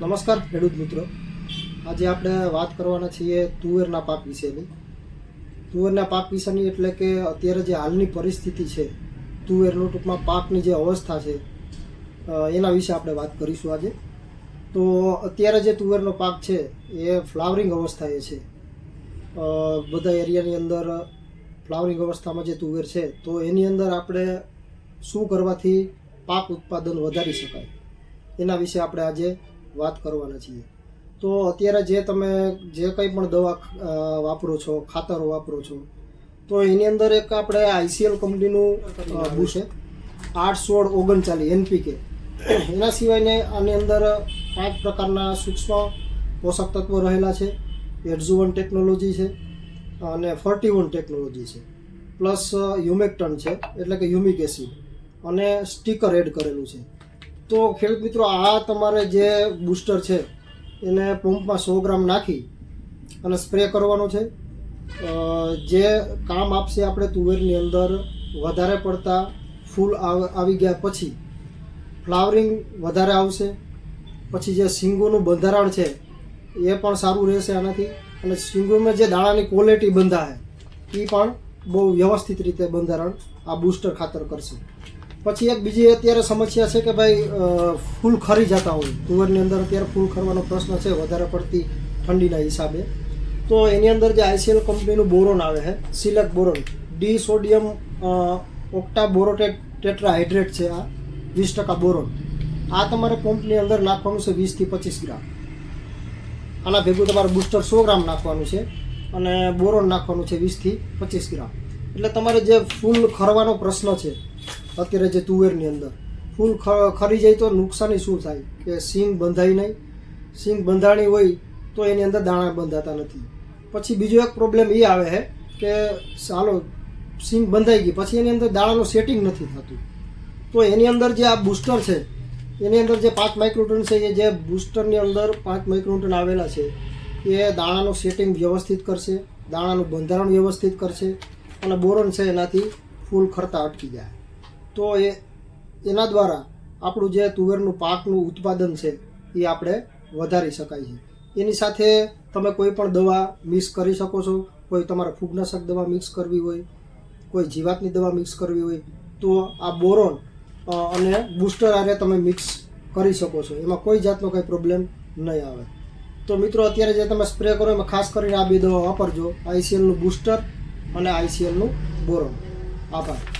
નમસ્કાર, ખેડૂત મિત્રો. આજે આપણે વાત કરવાના છીએ તુવેરના પાક વિશેની. તુવેરના પાક વિશેની એટલે કે અત્યારે જે હાલની પરિસ્થિતિ છે, તુવેરનું ટૂંકમાં પાકની જે અવસ્થા છે એના વિશે આપણે વાત કરીશું આજે. તો અત્યારે જે તુવેરનો પાક છે, એ ફ્લાવરિંગ અવસ્થાએ છે. બધા એરિયાની અંદર ફ્લાવરિંગ અવસ્થામાં જે તુવેર છે, તો એની અંદર આપણે શું કરવાથી પાક ઉત્પાદન વધારી શકાય? એના વિશે આપણે આજે વાત કરવાના છીએ. તો અત્યારે જે તમે જે કંઈ પણ દવા વાપરો છો, ખાતરો વાપરો છો, તો એની અંદર એક આપણે આઈસીએલ કંપનીનું બુશ છે. આઠ સોળ ઓગણચાલીસ એનપીકે. એના સિવાયને આની અંદર પાંચ પ્રકારના સૂક્ષ્મ પોષક તત્વો રહેલા છે. એડઝુવન ટેકનોલોજી છે અને ફર્ટીવન ટેકનોલોજી છે. પ્લસ હ્યુમેક્ટન છે, એટલે કે હ્યુમિક એસિડ. અને સ્ટીકર એડ કરેલું છે. તો ખેડૂત મિત્રો, આ તમારે જે બૂસ્ટર છે, એને પંપમાં સો ગ્રામ નાખી અને સ્પ્રે કરવાનો છે. જે કામ આપશે આપણે તુવેરની અંદર વધારે પડતા ફૂલ આવ- ગયા પછી ફ્લાવરિંગ વધારે આવશે. પછી જે સિંગોનું બંધારણ છે, એ પણ સારું રહેશે આનાથી. અને સિંગોમાં જે દાણાની ક્વોલિટી બંધાય એ પણ બહુ વ્યવસ્થિત રીતે બંધારણ આ બૂસ્ટર ખાતર કરશે. પછી એક બીજી અત્યારે સમસ્યા છે કે ભાઈ ફૂલ ખરી જતા હોય. કુંવરની અંદર અત્યારે ફૂલ ખરવાનો પ્રશ્ન છે, વધારે પડતી ઠંડીના હિસાબે. તો એની અંદર જે આઈસીએલ કંપનીનું બોરોન આવે છે, સિલક boron disodium octaborate tetrahydrate છે આ, વીસ ટકા બોરોન. આ તમારે પંપની અંદર નાખવાનું છે વીસથી પચીસ ગ્રામ. આના ભેગું તમારે બુસ્ટર સો ગ્રામ નાખવાનું છે અને બોરોન નાખવાનું છે વીસથી પચીસ ગ્રામ. એટલે તમારે જે ફૂલ ખરવાનો પ્રશ્ન છે અત્યારે જે તુવેરની અંદર. ફૂલ ખરી જાય તો નુકસાની શું થાય? કે સિંગ બંધાય નહીં? સિંગ બંધાણી હોય તો એની અંદર દાણા બંધાતા નથી. પછી બીજો એક પ્રોબ્લેમ એ આવે છે કે ચાલો, સિંગ બંધાઈ ગઈ, પછી એની અંદર દાણાનું સેટિંગ નથી થતું. તો એની અંદર જે આ બૂસ્ટર છે, એની અંદર જે પાંચ માઇક્રોટન છે, એ જે બૂસ્ટરની અંદર પાંચ માઇક્રોટન આવેલા છે, એ દાણાનું સેટિંગ વ્યવસ્થિત કરશે, દાણાનું બંધારણ વ્યવસ્થિત કરશે અને બોરોન છે એનાથી ફૂલ ખરતા અટકી જાય. તો એ, એના દ્વારા આપણું જે તુવેરનું પાકનું ઉત્પાદન છે, એ આપણે વધારી શકાય છે. એની સાથે તમે કોઈ પણ દવા મિક્સ કરી શકો છો, કોઈ તમારે ફૂગનાશક દવા મિક્સ કરવી હોય, કોઈ જીવાતની દવા મિક્સ કરવી હોય, તો આ બોરોન અને બૂસ્ટર આરે તમે મિક્સ કરી શકો છો. એમાં કોઈ જાતનો કંઈ પ્રોબ્લેમ નહીં આવે. તો મિત્રો, અત્યારે જે તમે સ્પ્રે કરો, એમાં ખાસ કરીને આ બે દવા વાપરજો. આઈસીએલનું બૂસ્ટર અને આઈસીએલનું બોરોન. આભાર.